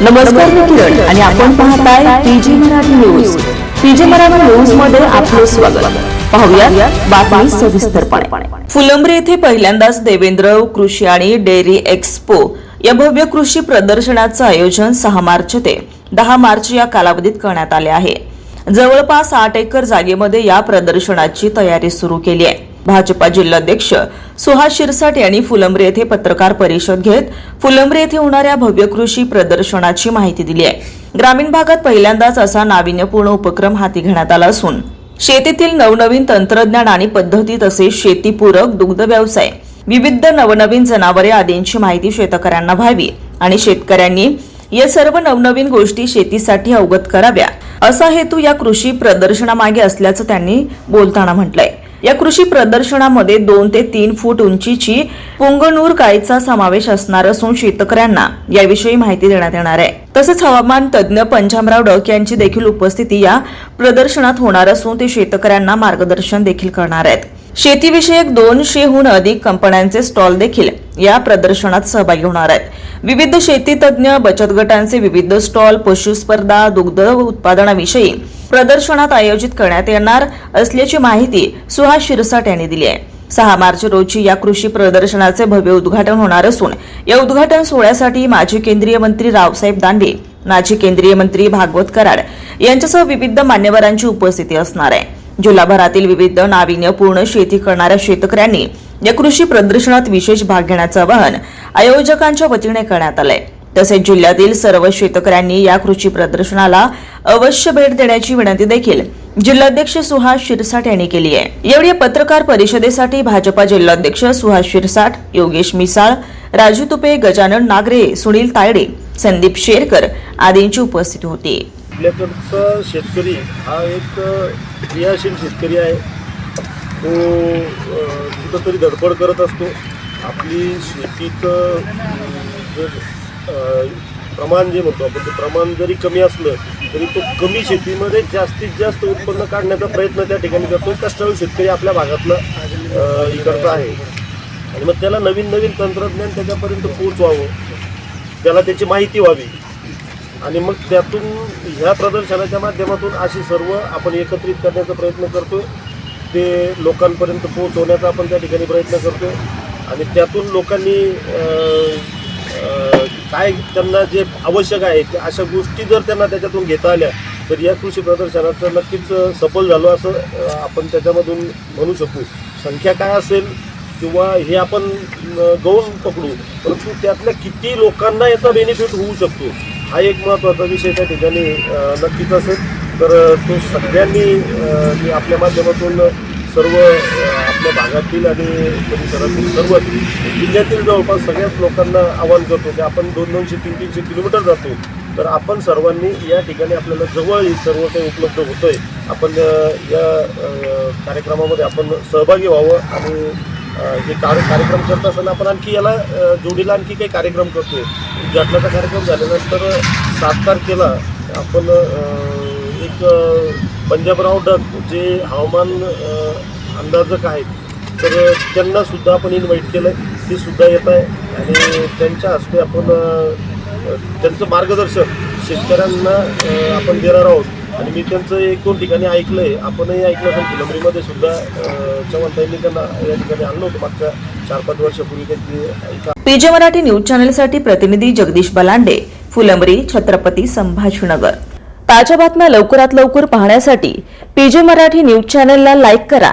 नमस्कार मी किरण आणि आपण पाहताय PG Marathi news. PG Marathi न्यूजमध्ये आपले स्वागत. पाहूया बातमी सविस्तरपणे. फुलंब्री येथे पहिल्यांदाच देवेंद्र कृषी आणि डेअरी एक्स्पो या भव्य कृषी प्रदर्शनाचं आयोजन सहा मार्च ते दहा मार्च या कालावधीत करण्यात आले आहे. जवळपास आठ एकर जागेमध्ये या प्रदर्शनाची तयारी सुरू केली आहे. भाजपा जिल्हाध्यक्ष सुहास शिरसाट यांनी फुलंब्री येथे पत्रकार परिषद घेत फुलंब्री येथे होणाऱ्या भव्य कृषी प्रदर्शनाची माहिती दिली आहे. ग्रामीण भागात पहिल्यांदाच असा नाविन्यपूर्ण उपक्रम हाती घेण्यात आला असून शेतीतील नवनवीन तंत्रज्ञान आणि पद्धती तसेच शेतीपूरक दुग्ध व्यवसाय विविध नवनवीन जनावरे आदींची माहिती शेतकऱ्यांना व्हावी आणि शेतकऱ्यांनी या सर्व नवनवीन गोष्टी शेतीसाठी अवगत कराव्या असा हेतू या कृषी प्रदर्शनामागे असल्याचं त्यांनी बोलताना म्हटलंय. या कृषी प्रदर्शनामध्ये दोन ते तीन फूट उंचीची पुंगनूर गायचा समावेश असणार असून शेतकऱ्यांना याविषयी माहिती देण्यात येणार आहे. तसेच हवामान तज्ज्ञ पंजाबराव डक यांची देखील उपस्थिती या प्रदर्शनात होणार असून ते शेतकऱ्यांना मार्गदर्शन देखील करणार आहेत. शेतीविषयक दोनशेहून अधिक कंपन्यांचे स्टॉल देखील या प्रदर्शनात सहभागी होणार आहेत. विविध शेतीतज्ञ बचत गटांचे विविध स्टॉल पशु स्पर्धा दुग्ध उत्पादनाविषयी प्रदर्शनात आयोजित करण्यात येणार असल्याची माहिती सुहास शिरसाट यांनी दिली आहे. सहा मार्च रोजी या कृषी प्रदर्शनाचे भव्य उद्घाटन होणार असून या उद्घाटन सोहळ्यासाठी माजी केंद्रीय मंत्री रावसाहेब दांडे माजी केंद्रीय मंत्री भागवत कराड यांच्यासह विविध मान्यवरांची उपस्थिती असणार आहे. जिल्हाभरातील विविध नाविन्यपूर्ण शेती करणाऱ्या शेतकऱ्यांनी या कृषी प्रदर्शनात विशेष भाग घेण्याचं आवाहन आयोजकांच्या वतीने करण्यात आलंय. तसेच जिल्ह्यातील सर्व शेतकऱ्यांनी या कृषी प्रदर्शनाला अवश्य भेट देण्याची विनंती देखील जिल्हाध्यक्ष सुहास शिरसाट यांनी केली आहे. यावेळी पत्रकार परिषदेसाठी भाजपा जिल्हाध्यक्ष सुहास शिरसाट योगेश मिसाळ राजू तुपे गजानन नागरे सुनील तायडे संदीप शेरकर आदींची उपस्थिती होती. आपल्याकडचा शेतकरी हा एक क्रियाशील शेतकरी आहे. तो कुठंतरी धडपड करत असतो. आपली शेतीचं प्रमाण जे म्हणतो आपण ते प्रमाण जरी कमी असलं तरी तो कमी शेतीमध्ये जास्तीत जास्त उत्पन्न काढण्याचा प्रयत्न त्या ठिकाणी करतो. कष्टाळू शेतकरी आपल्या भागातला इकडचा आहे. आणि मग त्याला नवीन नवीन तंत्रज्ञान त्याच्यापर्यंत पोहोचवावं त्याला त्याची माहिती व्हावी. आणि मग त्यातून ह्या प्रदर्शनाच्या माध्यमातून अशी सर्व आपण एकत्रित करण्याचा प्रयत्न करतो ते लोकांपर्यंत पोहोचवण्याचा आपण त्या ठिकाणी प्रयत्न करतो आणि त्यातून लोकांनी काय त्यांना जे आवश्यक आहे त्या अशा गोष्टी जर त्यांना त्याच्यातून घेता आल्या तर या कृषी प्रदर्शनाचं नक्कीच सफल झालो असं आपण त्याच्यामधून म्हणू शकू. संख्या काय असेल किंवा हे आपण अं, गौण पकडू परंतु त्यातल्या किती लोकांना याचा बेनिफिट होऊ शकतो हा एक महत्त्वाचा विषय त्या ठिकाणी नक्कीच असेल. तर तो सगळ्यांनी आपल्या माध्यमातून सर्व आपल्या भागातील आणि परिसरातील सर्व जिल्ह्यातील जवळपास सगळ्याच लोकांना आवाहन करतो की आपण दोन दोनशे तीन तीनशे किलोमीटर जातो तर आपण सर्वांनी या ठिकाणी आपल्याला जवळ सर्व काही उपलब्ध होतंय. आपण या कार्यक्रमामध्ये आपण सहभागी व्हावं आणि हे कार्य कार्यक्रम करत असताना आपण आणखी याला जोडीला आणखी काही कार्यक्रम करतोय. उद्घाटनाचा कार्यक्रम झाल्यानंतर सात तारखेला आपण एक पंजाबराव डग जे हवामान अंदाजक आहेत. तर त्यांनासुद्धा आपण इन्व्हाइट केलं ते सुद्धा येत आहे. आणि त्यांच्या हस्ते आपण त्यांचं मार्गदर्शन शेतकऱ्यांना आपण देणार आहोत. आणि मी त्यांचं एक दोन ठिकाणी ऐकलं आहे आपणही ऐकलं असेल फुलंबरीमध्ये सुद्धा चव्हाणताईंनी त्यांना या ठिकाणी आणलं होतं. मागच्या चार पाच वर्षापूर्वी त्यांनी एका पीजे मराठी न्यूज चॅनलसाठी प्रतिनिधी जगदीश बलांडे फुलंबरी छत्रपती संभाजीनगर. ताज्या बातम्या लवकरात लवकर पाहण्यासाठी पीजे मराठी न्यूज चॅनलला लाईक करा.